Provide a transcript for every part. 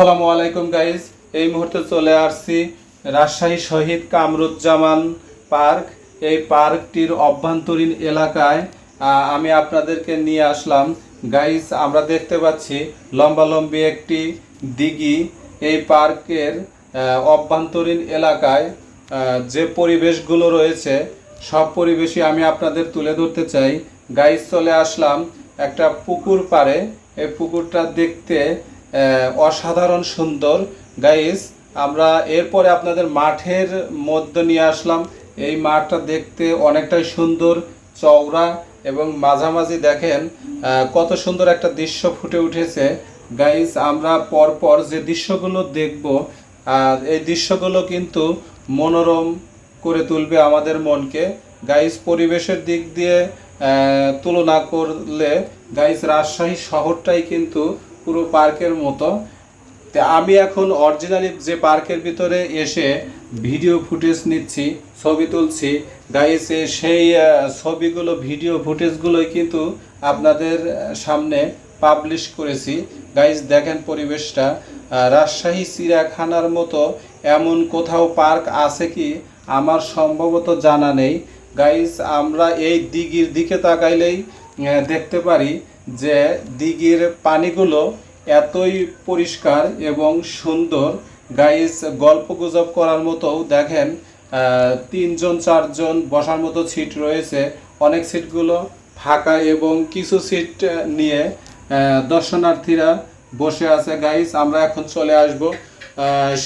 আসসালামু আলাইকুম গাইজ এই মুহূর্তে চলে আসছি রাজশাহী শহীদ কামরুজ্জামান পার্ক। এই পার্কটির অভ্যন্তরীণ এলাকায় আমি আপনাদেরকে নিয়ে আসলাম। গাইজ আমরা দেখতে পাচ্ছি লম্বালম্বি একটি দিঘি। এই পার্কের অভ্যন্তরীণ এলাকায় যে পরিবেশগুলো রয়েছে, সব পরিবেশই আমি আপনাদের তুলে ধরতে চাই। গাইজ চলে আসলাম একটা পুকুর পারে এই পুকুরটা দেখতে অসাধারণ সুন্দর। গাইস আমরা এরপরে আপনাদের মাঠের মধ্যে নিয়ে আসলাম। এই মাঠটা দেখতে অনেকটাই সুন্দর, চওড়া এবং মাঝামাঝি দেখেন কত সুন্দর একটা দৃশ্য ফুটে উঠেছে। গাইস আমরা পরপর যে দৃশ্যগুলো দেখব এই দৃশ্যগুলো কিন্তু মনোরম করে তুলবে আমাদের মনকে। গাইস পরিবেশের দিক দিয়ে তুলনা করলে গাইস রাজশাহী শহরটাই কিন্তু পুরো পার্কের মতো। আমি এখন অরিজিনালি যে পার্কের ভিতরে এসে ভিডিও ফুটেজ নিচ্ছি, ছবি তুলছি গাইস সেই ছবিগুলো ভিডিও ফুটেজগুলোই কিন্তু আপনাদের সামনে পাবলিশ করেছি। গাইস দেখেন পরিবেশটা। রাজশাহী চিড়িয়াখানার মতো এমন কোথাও পার্ক আছে কি? আমার সম্ভবত জানা নেই। গাইস আমরা এই দিঘির দিকে তাকাইলেই দেখতে পারি যে দিঘির পানিগুলো এতই পরিষ্কার এবং সুন্দর। গাইস গল্প গুজব করার মতো দেখেন তিনজন চারজন বসার মতো সিট রয়েছে। অনেক সিটগুলো ফাঁকা এবং কিছু সিট নিয়ে দর্শনার্থীরা বসে আছে। গাইস আমরা এখন চলে আসব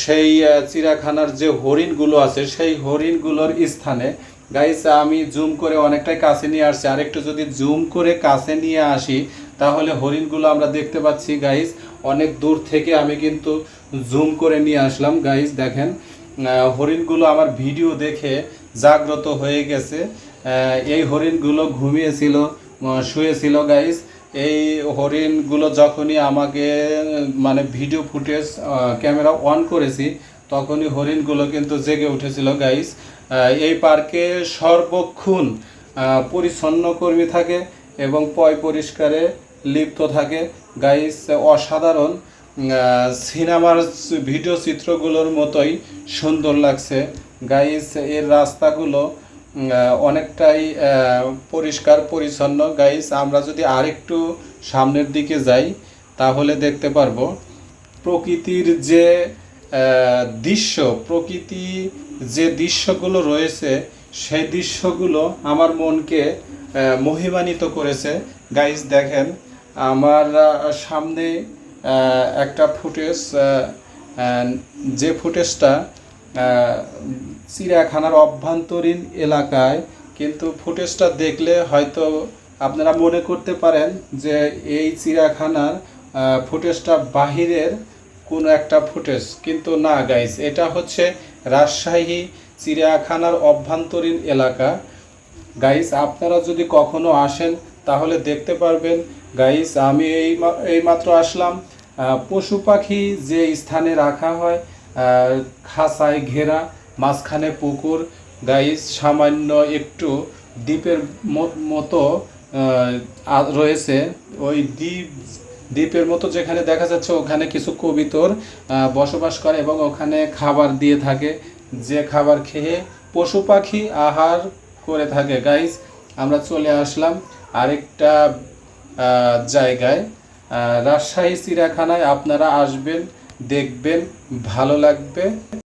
সেই আহ, চিড়িয়াখানার যে হরিণগুলো আছে সেই হরিণগুলোর স্থানে। গাইস আমি জুম করে অনেকটাই কাছে নিয়ে আসছি। আর একটু যদি জুম করে কাছে নিয়ে আসি তাহলে হরিণগুলো আমরা দেখতে পাচ্ছি গাইস অনেক দূর থেকে আমি কিন্তু জুম করে নিয়ে আসলাম গাইস দেখেন। হরিণগুলো আমার ভিডিও দেখে জাগ্রত হয়ে গেছে। এই হরিণগুলো ঘুমিয়েছিল শুয়েছিল গাইস এই হরিণগুলো যখনই আমাকে মানে ভিডিও ফুটেজ ক্যামেরা অন করেছি, তখনই হরিণগুলো কিন্তু জেগে উঠেছিল গাইস এই পার্কে সর্বক্ষণ পরিচ্ছন্ন কর্মী থাকে। এবং পয় পরিষ্কারে লিপ্ত থাকে। গাইস অসাধারণ সিনেমার ভিডিও চিত্রগুলোর মতোই সুন্দর লাগছে। গাইস এর রাস্তাগুলো অনেকটাই পরিষ্কার, পরিচ্ছন্ন। গাইস আমরা যদি আরেকটু সামনের দিকে যাই, তাহলে দেখতে পারব প্রকৃতির যে দৃশ্য, প্রকৃতি যে দৃশ্যগুলো রয়েছে সেই দৃশ্যগুলো আমার মনকে আহ, মহিমান্বিত করেছে। গাইজ দেখেন আমার সামনে একটা ফুটেজ যে ফুটেজটা চিড়িয়াখানার অভ্যন্তরীণ এলাকায় কিন্তু ফুটেজটা দেখলে হয়তো আপনারা মনে করতে পারেন যে এই চিড়িয়াখানার ফুটেজটা বাহিরের কোনো একটা ফুটেজ, কিন্তু না গাইস এটা হচ্ছে রাজশাহী চিড়িয়াখানার অভ্যন্তরীণ এলাকা। গাইস আপনারা যদি কখনো আসেন, তাহলে দেখতে পারবেন গাইস আমি এই এই মাত্র আসলাম। পশু পাখি যে স্থানে রাখা হয় খাঁচায় ঘেরা, মাঝখানে পুকুর গাইস সামান্য একটু দ্বীপের মতো রয়েছে। ওই দ্বীপ দ্বীপের মতো যেখানে দেখা যাচ্ছে ওখানে কিছু কবিতর বসবাস করে এবং ওখানে খাবার দিয়ে থাকে। যে খাবার খেয়ে পশু পাখি আহার করে থাকে। গাইজ আমরা চলে আসলাম আরেকটা জায়গায়। রাজশাহী চিড়াখানায় আপনারা আসবেন, দেখবেন, ভালো লাগবে।